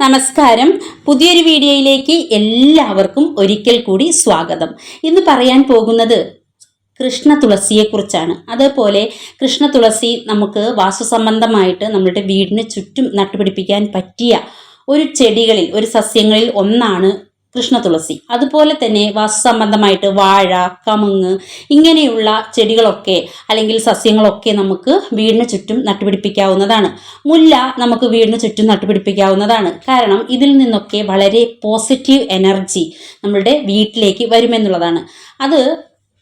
നമസ്കാരം. പുതിയൊരു വീഡിയോയിലേക്ക് എല്ലാവർക്കും ഒരിക്കൽ കൂടി സ്വാഗതം. ഇന്ന് പറയാൻ പോകുന്നത് കൃഷ്ണ തുളസിയെക്കുറിച്ചാണ് അതേപോലെ കൃഷ്ണ തുളസി നമുക്ക് വാസ്തുസംബന്ധമായിട്ട് നമ്മളുടെ വീടിന് ചുറ്റും നട്ടുപിടിപ്പിക്കാൻ പറ്റിയ ഒരു ചെടികളിൽ ഒരു സസ്യങ്ങളിൽ ഒന്നാണ് കൃഷ്ണ തുളസി. അതുപോലെ തന്നെ വാസ്തുസംബന്ധമായിട്ട് വാഴ കമുങ്ങ് ഇങ്ങനെയുള്ള ചെടികളൊക്കെ അല്ലെങ്കിൽ സസ്യങ്ങളൊക്കെ നമുക്ക് വീടിന് ചുറ്റും നട്ടുപിടിപ്പിക്കാവുന്നതാണ്. മുല്ല നമുക്ക് വീടിന് ചുറ്റും നട്ടുപിടിപ്പിക്കാവുന്നതാണ്. കാരണം ഇതിൽ നിന്നൊക്കെ വളരെ പോസിറ്റീവ് എനർജി നമ്മളുടെ വീട്ടിലേക്ക് വരുമെന്നുള്ളതാണ്. അത്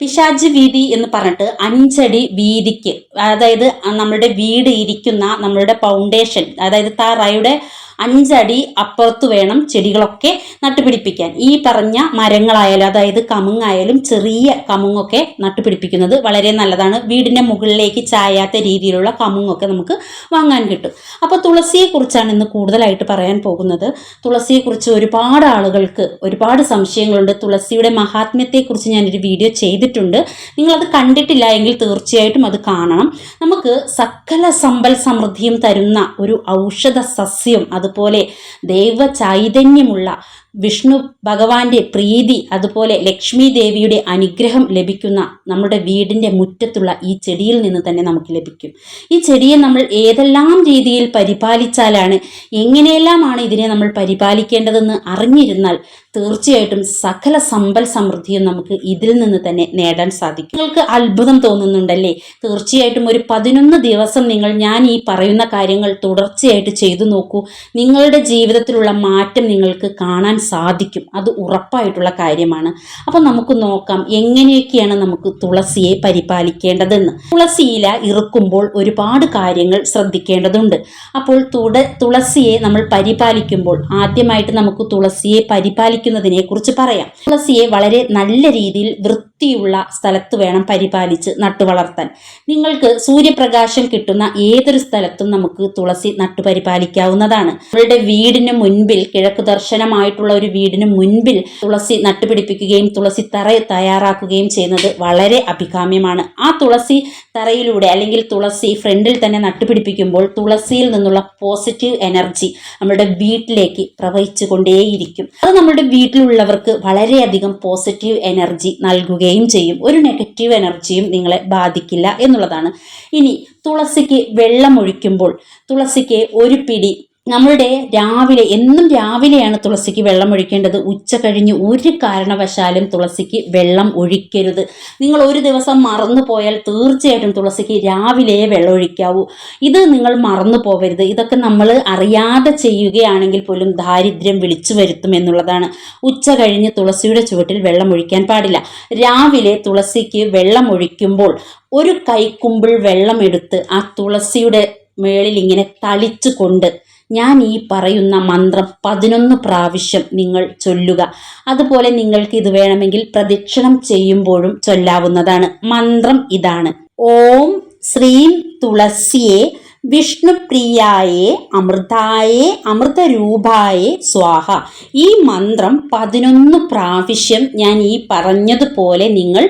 പിശാജ് വീതി എന്ന് പറഞ്ഞിട്ട് അഞ്ചടി വീതിക്ക് അതായത് നമ്മളുടെ വീട് ഇരിക്കുന്ന നമ്മളുടെ ഫൗണ്ടേഷൻ അതായത് തറയുടെ അഞ്ചടി അപ്പുറത്ത് വേണം ചെടികളൊക്കെ നട്ടുപിടിപ്പിക്കാൻ. ഈ പറഞ്ഞ മരങ്ങളായാലും അതായത് കമുങ്ങായാലും ചെറിയ കമുങ്ങൊക്കെ നട്ടുപിടിപ്പിക്കുന്നത് വളരെ നല്ലതാണ്. വീടിന്റെ മുകളിലേക്ക് ചായാത്ത രീതിയിലുള്ള കമുങ്ങൊക്കെ നമുക്ക് വാങ്ങാൻ കിട്ടും. അപ്പോൾ തുളസിയെക്കുറിച്ചാണ് ഇന്ന് കൂടുതലായിട്ട് പറയാൻ പോകുന്നത്. തുളസിയെക്കുറിച്ച് ഒരുപാട് ആളുകൾക്ക് ഒരുപാട് സംശയങ്ങളുണ്ട്. തുളസിയുടെ മഹാത്മ്യത്തെക്കുറിച്ച് ഞാനൊരു വീഡിയോ ചെയ്തിട്ടുണ്ട്. നിങ്ങളത് കണ്ടിട്ടില്ല എങ്കിൽ തീർച്ചയായിട്ടും അത് കാണണം. നമുക്ക് സകല സമ്പൽ സമൃദ്ധിയും തരുന്ന ഒരു ഔഷധ സസ്യം അതുപോലെ ദൈവ ചൈതന്യമുള്ള വിഷ്ണു ഭഗവാന്റെ പ്രീതി അതുപോലെ ലക്ഷ്മി ദേവിയുടെ അനുഗ്രഹം ലഭിക്കുന്ന നമ്മുടെ വീടിന്റെ മുറ്റത്തുള്ള ഈ ചെടിയിൽ നിന്ന് തന്നെ നമുക്ക് ലഭിക്കും. ഈ ചെടിയെ നമ്മൾ ഏതെല്ലാം രീതിയിൽ പരിപാലിച്ചാലാണ് എങ്ങനെയെല്ലാമാണ് ഇതിനെ നമ്മൾ പരിപാലിക്കേണ്ടതെന്ന് അറിഞ്ഞിരുന്നാൽ തീർച്ചയായിട്ടും സകല സമ്പൽ സമൃദ്ധിയും നമുക്ക് ഇതിൽ നിന്ന് തന്നെ നേടാൻ സാധിക്കും. നിങ്ങൾക്ക് അത്ഭുതം തോന്നുന്നുണ്ടല്ലേ? തീർച്ചയായിട്ടും ഒരു പതിനൊന്ന് ദിവസം നിങ്ങൾ ഞാൻ ഈ പറയുന്ന കാര്യങ്ങൾ തുടർച്ചയായിട്ട് ചെയ്തു നോക്കൂ. നിങ്ങളുടെ ജീവിതത്തിലുള്ള മാറ്റം നിങ്ങൾക്ക് കാണാൻ സാധിക്കും. അത് ഉറപ്പായിട്ടുള്ള കാര്യമാണ്. അപ്പം നമുക്ക് നോക്കാം എങ്ങനെയൊക്കെയാണ് നമുക്ക് തുളസിയെ പരിപാലിക്കേണ്ടതെന്ന്. തുളസിയില ഇറുക്കുമ്പോൾ ഒരുപാട് കാര്യങ്ങൾ ശ്രദ്ധിക്കേണ്ടതുണ്ട്. അപ്പോൾ തുട തുളസിയെ നമ്മൾ പരിപാലിക്കുമ്പോൾ ആദ്യമായിട്ട് നമുക്ക് തുളസിയെ പരിപാലിക്കുന്നതിനെ കുറിച്ച് പറയാം. തുളസിയെ വളരെ നല്ല രീതിയിൽ വൃത്തിയുള്ള സ്ഥലത്ത് വേണം പരിപാലിച്ച് നട്ടുവളർത്താൻ നിങ്ങൾക്ക് സൂര്യപ്രകാശം കിട്ടുന്ന ഏതൊരു സ്ഥലത്തും നമുക്ക് തുളസി നട്ടുപരിപാലിക്കാവുന്നതാണ് നമ്മളുടെ വീടിന് മുൻപിൽ കിഴക്ക് ദർശനമായിട്ടുള്ള ഒരു വീടിന് മുൻപിൽ തുളസി നട്ടുപിടിപ്പിക്കുകയും തുളസി തറ തയ്യാറാക്കുകയും ചെയ്യുന്നത് വളരെ അഭികാമ്യമാണ്. ആ തുളസി തറയിലൂടെ അല്ലെങ്കിൽ തുളസി ഫ്രണ്ടിൽ തന്നെ നട്ടുപിടിപ്പിക്കുമ്പോൾ തുളസിയിൽ നിന്നുള്ള പോസിറ്റീവ് എനർജി നമ്മുടെ വീട്ടിലേക്ക് പ്രവഹിച്ചു കൊണ്ടേയിരിക്കും അത് നമ്മുടെ വീട്ടിലുള്ളവർക്ക് വളരെയധികം പോസിറ്റീവ് എനർജി നൽകുകയും ചെയ്യും. ഒരു നെഗറ്റീവ് എനർജിയും നിങ്ങളെ ബാധിക്കില്ല എന്നുള്ളതാണ്. ഇനി തുളസിക്ക് വെള്ളമൊഴിക്കുമ്പോൾ തുളസിക്ക് ഒരു പിടി നമ്മളുടെ രാവിലെ എന്നും രാവിലെയാണ് തുളസിക്ക് വെള്ളം ഒഴിക്കേണ്ടത്. ഉച്ച കഴിഞ്ഞ് ഒരു കാരണവശാലും തുളസിക്ക് വെള്ളം ഒഴിക്കരുത്. നിങ്ങൾ ഒരു ദിവസം മറന്നു പോയാൽ തീർച്ചയായിട്ടും തുളസിക്ക് രാവിലെ വെള്ളം ഒഴിക്കാവൂ. ഇത് നിങ്ങൾ മറന്നു പോകരുത്. ഇതൊക്കെ നമ്മൾ അറിയാതെ ചെയ്യുകയാണെങ്കിൽ പോലും ദാരിദ്ര്യം വിളിച്ചു വരുത്തും എന്നുള്ളതാണ്. ഉച്ച കഴിഞ്ഞ് തുളസിയുടെ ചുവട്ടിൽ വെള്ളം ഒഴിക്കാൻ പാടില്ല. രാവിലെ തുളസിക്ക് വെള്ളം ഒഴിക്കുമ്പോൾ ഒരു കൈക്കുമ്പിൾ വെള്ളം എടുത്ത് ആ തുളസിയുടെ മേളിൽ ഇങ്ങനെ തളിച്ചു കൊണ്ട് ഞാൻ ഈ പറയുന്ന മന്ത്രം പതിനൊന്ന് പ്രാവശ്യം നിങ്ങൾ ചൊല്ലുക. അതുപോലെ നിങ്ങൾക്ക് ഇത് വേണമെങ്കിൽ പ്രദക്ഷിണം ചെയ്യുമ്പോഴും ചൊല്ലാവുന്നതാണ്. മന്ത്രം ഇതാണ്. ഓം ശ്രീം തുളസിയെ വിഷ്ണുപ്രിയായേ അമൃതായേ അമൃതരൂപായേ സ്വാഹ. ഈ മന്ത്രം പതിനൊന്ന് പ്രാവശ്യം ഞാൻ ഈ പറഞ്ഞതുപോലെ നിങ്ങൾ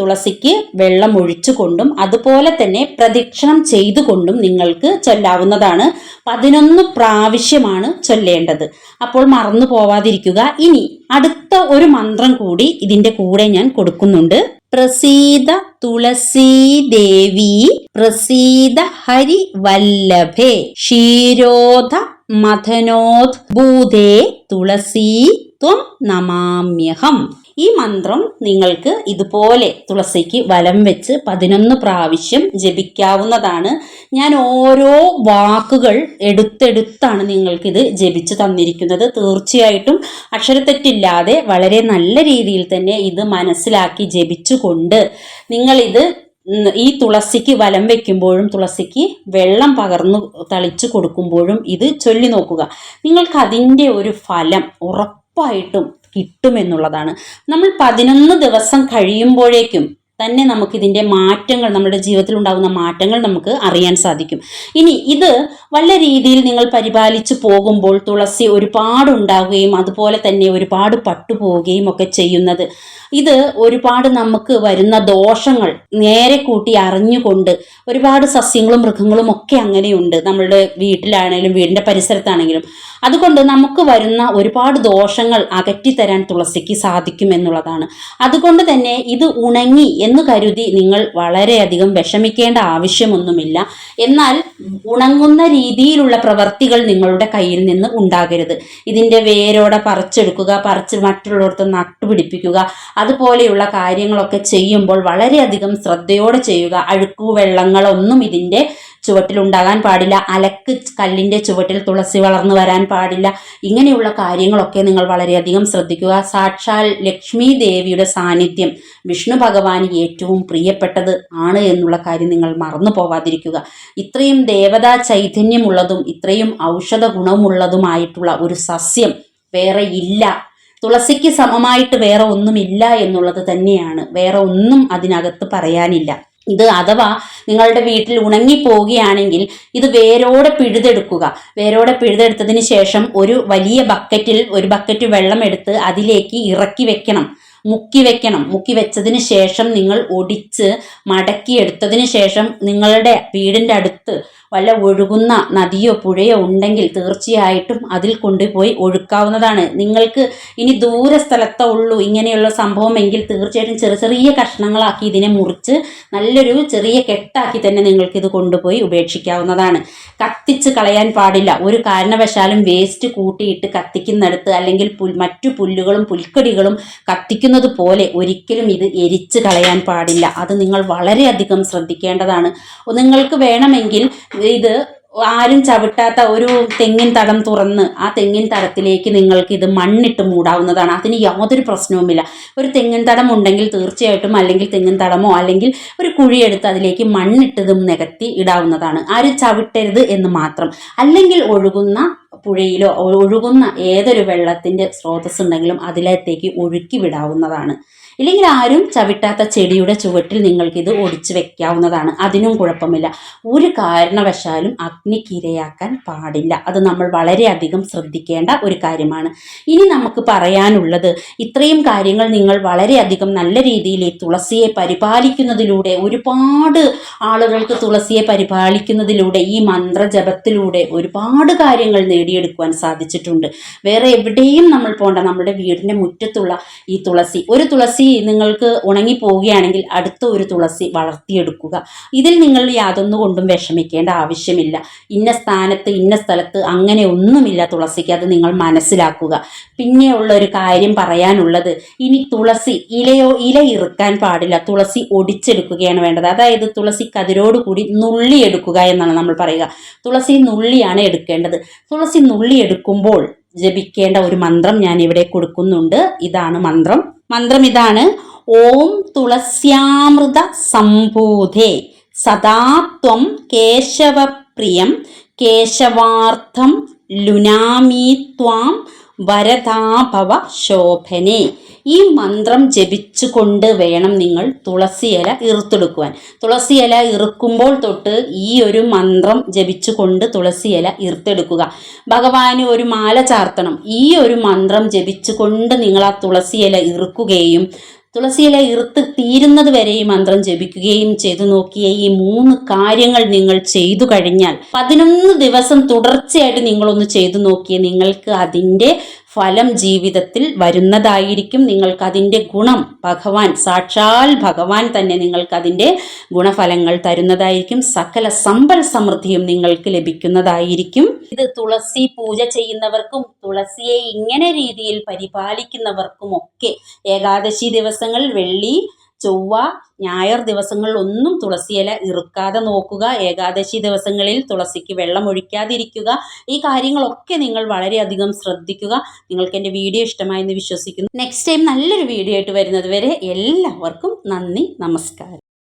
തുളസിക്ക് വെള്ളം ഒഴിച്ചുകൊണ്ടും അതുപോലെ തന്നെ പ്രദക്ഷിണം ചെയ്തുകൊണ്ടും നിങ്ങൾക്ക് ചൊല്ലാവുന്നതാണ്. പതിനൊന്ന് പ്രാവശ്യമാണ് ചൊല്ലേണ്ടത്. അപ്പോൾ മറന്നു പോവാതിരിക്കുക. ഇനി അടുത്ത ഒരു മന്ത്രം കൂടി ഇതിന്റെ കൂടെ ഞാൻ കൊടുക്കുന്നുണ്ട്. പ്രസീത തുളസീദേവി പ്രസീത ഹരിവല്ലഭേ ക്ഷീരോധ മഥനോദ്ഭൂതേ തുളസീ ത്വം നമാമ്യഹം. ഈ മന്ത്രം നിങ്ങൾക്ക് ഇതുപോലെ തുളസിക്ക് വലം വെച്ച് പതിനൊന്ന് പ്രാവശ്യം ജപിക്കാവുന്നതാണ്. ഞാൻ ഓരോ വാക്കുകൾ എടുത്തെടുത്താണ് നിങ്ങൾക്കിത് ജപിച്ചു തന്നിരിക്കുന്നത്. തീർച്ചയായിട്ടും അക്ഷരത്തെറ്റില്ലാതെ വളരെ നല്ല രീതിയിൽ തന്നെ ഇത് മനസ്സിലാക്കി ജപിച്ചുകൊണ്ട് നിങ്ങളിത് ഈ തുളസിക്ക് വലം വെക്കുമ്പോഴും തുളസിക്ക് വെള്ളം പകർന്നു തളിച്ചു കൊടുക്കുമ്പോഴും ഇത് ചൊല്ലി നോക്കുക. നിങ്ങൾക്ക് അതിന്റെ ഒരു ഫലം ഉറപ്പായിട്ടും കിട്ടുമെന്നുള്ളതാണ്. നമ്മൾ പതിനൊന്ന് ദിവസം കഴിയുമ്പോഴേക്കും തന്നെ നമുക്കിതിന്റെ മാറ്റങ്ങൾ നമ്മുടെ ജീവിതത്തിൽ ഉണ്ടാകുന്ന മാറ്റങ്ങൾ നമുക്ക് അറിയാൻ സാധിക്കും. ഇനി ഇത് വല്ല രീതിയിൽ നിങ്ങൾ പരിപാലിച്ചു പോകുമ്പോൾ തുളസി ഒരുപാട് ഉണ്ടാവുകയും അതുപോലെ തന്നെ ഒരുപാട് പട്ടുപോവുകയും ഒക്കെ ചെയ്യുന്നത് ഇത് ഒരുപാട് നമുക്ക് വരുന്ന ദോഷങ്ങൾ നേരെ കൂട്ടി അറിഞ്ഞുകൊണ്ട് ഒരുപാട് സസ്യങ്ങളും മൃഗങ്ങളും ഒക്കെ അങ്ങനെയുണ്ട്. നമ്മളുടെ വീട്ടിലാണെങ്കിലും വീടിന്റെ പരിസരത്താണെങ്കിലും. അതുകൊണ്ട് നമുക്ക് വരുന്ന ഒരുപാട് ദോഷങ്ങൾ അകറ്റി തരാൻ തുളസിക്ക് സാധിക്കും എന്നുള്ളതാണ്. അതുകൊണ്ട് തന്നെ ഇത് ഉണങ്ങി എന്ന് കരുതി നിങ്ങൾ വളരെയധികം വിഷമിക്കേണ്ട ആവശ്യമൊന്നുമില്ല. എന്നാൽ ഉണങ്ങുന്ന രീതിയിലുള്ള പ്രവർത്തികൾ നിങ്ങളുടെ കയ്യിൽ നിന്ന് ഉണ്ടാകരുത്. ഇതിന്റെ വേരോടെ പറിച്ചെടുക്കുക പറിച്ച് മറ്റുള്ളവർക്ക് നട്ടുപിടിപ്പിക്കുക അതുപോലെയുള്ള കാര്യങ്ങളൊക്കെ ചെയ്യുമ്പോൾ വളരെയധികം ശ്രദ്ധയോടെ ചെയ്യുക. അഴുക്കു വെള്ളങ്ങളൊന്നും ഇതിന്റെ ചുവട്ടിൽ ഉണ്ടാകാൻ പാടില്ല. അലക്ക് കല്ലിന്റെ ചുവട്ടിൽ തുളസി വളർന്നു വരാൻ പാടില്ല. ഇങ്ങനെയുള്ള കാര്യങ്ങളൊക്കെ നിങ്ങൾ വളരെയധികം ശ്രദ്ധിക്കുക. സാക്ഷാൽ ലക്ഷ്മി ദേവിയുടെ സാന്നിധ്യം വിഷ്ണു ഭഗവാന് ഏറ്റവും പ്രിയപ്പെട്ടത് ആണ് എന്നുള്ള കാര്യം നിങ്ങൾ മറന്നു പോവാതിരിക്കുക. ഇത്രയും ദേവതാ ചൈതന്യമുള്ളതും ഇത്രയും ഔഷധ ഗുണമുള്ളതുമായിട്ടുള്ള ഒരു സസ്യം വേറെ ഇല്ല തുളസിക്ക് സമമായിട്ട് വേറെ ഒന്നുമില്ല എന്നുള്ളത് തന്നെയാണ്. വേറെ ഒന്നും അതിനകത്ത് പറയാനില്ല. ഇത് അഥവാ നിങ്ങളുടെ വീട്ടിൽ ഉണങ്ങി പോവുകയാണെങ്കിൽ ഇത് വേരോടെ പിഴുതെടുക്കുക. വേരോടെ പിഴുതെടുത്തതിന് ശേഷം ഒരു വലിയ ബക്കറ്റിൽ ഒരു ബക്കറ്റ് വെള്ളം എടുത്ത് അതിലേക്ക് ഇറക്കി വെക്കണം. മുക്കി വെക്കണം. മുക്കി വെച്ചതിന് ശേഷം നിങ്ങൾ ഒടിച്ച് മടക്കി എടുത്തതിന് ശേഷം നിങ്ങളുടെ വീടിന്റെ അടുത്ത് വല്ല ഒഴുകുന്ന നദിയോ പുഴയോ ഉണ്ടെങ്കിൽ തീർച്ചയായിട്ടും അതിൽ കൊണ്ടുപോയി ഒഴുക്കാവുന്നതാണ്. നിങ്ങൾക്ക് ഇനി ദൂര സ്ഥലത്തേ ഉള്ളൂ ഇങ്ങനെയുള്ള സംഭവമെങ്കിൽ തീർച്ചയായിട്ടും ചെറിയ ചെറിയ കഷ്ണങ്ങളാക്കി ഇതിനെ മുറിച്ച് നല്ലൊരു ചെറിയ കെട്ടാക്കി തന്നെ നിങ്ങൾക്ക് ഇത് കൊണ്ടുപോയി ഉപേക്ഷിക്കാവുന്നതാണ്. കത്തിച്ച് കളയാൻ പാടില്ല. ഒരു കാരണവശാലും വേസ്റ്റ് കൂട്ടിയിട്ട് കത്തിക്കുന്നിടത്ത് അല്ലെങ്കിൽ പുൽ മറ്റു പുല്ലുകളും പുൽക്കടികളും പുൽക്കൊടികളും കത്തിക്കുന്നത് പോലെ ഒരിക്കലും ഇത് എരിച്ച് കളയാൻ പാടില്ല. അത് നിങ്ങൾ വളരെയധികം ശ്രദ്ധിക്കേണ്ടതാണ്. നിങ്ങൾക്ക് വേണമെങ്കിൽ ഇത് ആരും ചവിട്ടാത്ത ഒരു തെങ്ങിൻ തടം തുറന്ന് ആ തെങ്ങിൻ തടത്തിലേക്ക് നിങ്ങൾക്ക് ഇത് മണ്ണിട്ട് മൂടാവുന്നതാണ്. അതിന് യാതൊരു പ്രശ്നവുമില്ല. ഒരു തെങ്ങിൻ തടം ഉണ്ടെങ്കിൽ തീർച്ചയായിട്ടും അല്ലെങ്കിൽ തെങ്ങിൻ തടമോ അല്ലെങ്കിൽ ഒരു കുഴിയെടുത്ത് അതിലേക്ക് മണ്ണിട്ടതും നികത്തി ഇടാവുന്നതാണ്. ആരും ചവിട്ടരുത് എന്ന് മാത്രം. അല്ലെങ്കിൽ ഒഴുകുന്ന പുഴയിലോ ഒഴുകുന്ന ഏതൊരു വെള്ളത്തിന്റെ സ്രോതസ് ഉണ്ടെങ്കിലും അതിലേക്ക് ഒഴുക്കി വിടാവുന്നതാണ്. ഇല്ലെങ്കിൽ ആരും ചവിട്ടാത്ത ചെടിയുടെ ചുവട്ടിൽ നിങ്ങൾക്കിത് ഒടിച്ചു വെക്കാവുന്നതാണ്. അതിനും കുഴപ്പമില്ല. ഒരു കാരണവശാലും അഗ്നിക്കിരയാക്കാൻ പാടില്ല. അത് നമ്മൾ വളരെയധികം ശ്രദ്ധിക്കേണ്ട ഒരു കാര്യമാണ്. ഇനി നമുക്ക് പറയാനുള്ളത് ഇത്രയും കാര്യങ്ങൾ നിങ്ങൾ വളരെയധികം നല്ല രീതിയിൽ ഈ തുളസിയെ പരിപാലിക്കുന്നതിലൂടെ ഒരുപാട് ആളുകൾക്ക് തുളസിയെ പരിപാലിക്കുന്നതിലൂടെ ഈ മന്ത്രജപത്തിലൂടെ ഒരുപാട് കാര്യങ്ങൾ നേടിയെടുക്കുവാൻ സാധിച്ചിട്ടുണ്ട്. വേറെ എവിടെയും നമ്മൾ പോകേണ്ട നമ്മുടെ വീടിന്റെ മുറ്റത്തുള്ള ഈ തുളസി. ഒരു തുളസി നിങ്ങൾക്ക് ഉണങ്ങി പോവുകയാണെങ്കിൽ അടുത്ത ഒരു തുളസി വളർത്തിയെടുക്കുക. ഇതിൽ നിങ്ങൾ യാതൊന്നു കൊണ്ടും വിഷമിക്കേണ്ട ആവശ്യമില്ല. ഇന്ന സ്ഥാനത്ത് ഇന്ന സ്ഥലത്ത് അങ്ങനെ ഒന്നുമില്ല തുളസിക്ക്. അത് നിങ്ങൾ മനസ്സിലാക്കുക. പിന്നെ ഉള്ള ഒരു കാര്യം പറയാനുള്ളത് ഇനി തുളസി ഇലയോ ഇല ഇറുക്കാൻ പാടില്ല. തുളസി ഒടിച്ചെടുക്കുകയാണ് വേണ്ടത്. അതായത് തുളസി കതിരോടുകൂടി നുള്ളിയെടുക്കുക എന്നാണ് നമ്മൾ പറയുക. തുളസി നുള്ളിയാണ് എടുക്കേണ്ടത്. തുളസി നുള്ളി എടുക്കുമ്പോൾ ജപിക്കേണ്ട ഒരു മന്ത്രം ഞാൻ ഇവിടെ കൊടുക്കുന്നുണ്ട്. ഇതാണ് മന്ത്രം. മന്ത്രം ഇതാണ് ഓം തുളസ്യാമൃത സംഭൂതേ സദാത്വം കേശവപ്രിയം കേശവാർത്ഥം ലുനാമീ ത്വാം വരദാഭവ ശോഭനെ. ഈ മന്ത്രം ജപിച്ചുകൊണ്ട് വേണം നിങ്ങൾ തുളസിയില ഇറുത്തെടുക്കുവാൻ. തുളസിയില ഇറുക്കുമ്പോൾ തൊട്ട് ഈ ഒരു മന്ത്രം ജപിച്ചുകൊണ്ട് തുളസിയില ഇറുത്തെടുക്കുക. ഭഗവാന് ഒരു മാല ചാർത്തണം. ഈ ഒരു മന്ത്രം ജപിച്ചുകൊണ്ട് നിങ്ങൾ ആ തുളസിയില ഇറുക്കുകയും തുളസിയില ഇറുത്ത് തീരുന്നത് വരെ ഈ മന്ത്രം ജപിക്കുകയും ചെയ്തു നോക്കിയ ഈ മൂന്ന് കാര്യങ്ങൾ നിങ്ങൾ ചെയ്തു കഴിഞ്ഞാൽ പതിനൊന്ന് ദിവസം തുടർച്ചയായിട്ട് നിങ്ങളൊന്ന് ചെയ്തു നോക്കിയ നിങ്ങൾക്ക് അതിന്റെ ഫലം ജീവിതത്തിൽ വരുന്നതായിരിക്കും നിങ്ങൾക്ക് അതിന്റെ ഗുണം. ഭഗവാൻ സാക്ഷാൽ ഭഗവാൻ തന്നെ നിങ്ങൾക്ക് അതിന്റെ ഗുണഫലങ്ങൾ തരുന്നതായിരിക്കും. സകല സമ്പൽ സമൃദ്ധിയും നിങ്ങൾക്ക് ലഭിക്കുന്നതായിരിക്കും. ഇത് തുളസി പൂജ ചെയ്യുന്നവർക്കും തുളസിയെ ഇങ്ങനെ രീതിയിൽ പരിപാലിക്കുന്നവർക്കും ഒക്കെ ഏകാദശി ദിവസങ്ങൾ വെള്ളി ചൊവ്വ ഞായർ ദിവസങ്ങളിൽ ഒന്നും തുളസിയില ഇറുക്കാതെ നോക്കുക ഏകാദശി ദിവസങ്ങളിൽ തുളസിക്ക് വെള്ളം ഒഴിക്കാതിരിക്കുക. ഈ കാര്യങ്ങളൊക്കെ നിങ്ങൾ വളരെയധികം ശ്രദ്ധിക്കുക. നിങ്ങൾക്ക് എന്റെ വീഡിയോ ഇഷ്ടമായെന്ന് വിശ്വസിക്കുന്നു. നെക്സ്റ്റ് ടൈം നല്ലൊരു വീഡിയോ ആയിട്ട് വരുന്നത് വരെ എല്ലാവർക്കും നന്ദി നമസ്കാരം.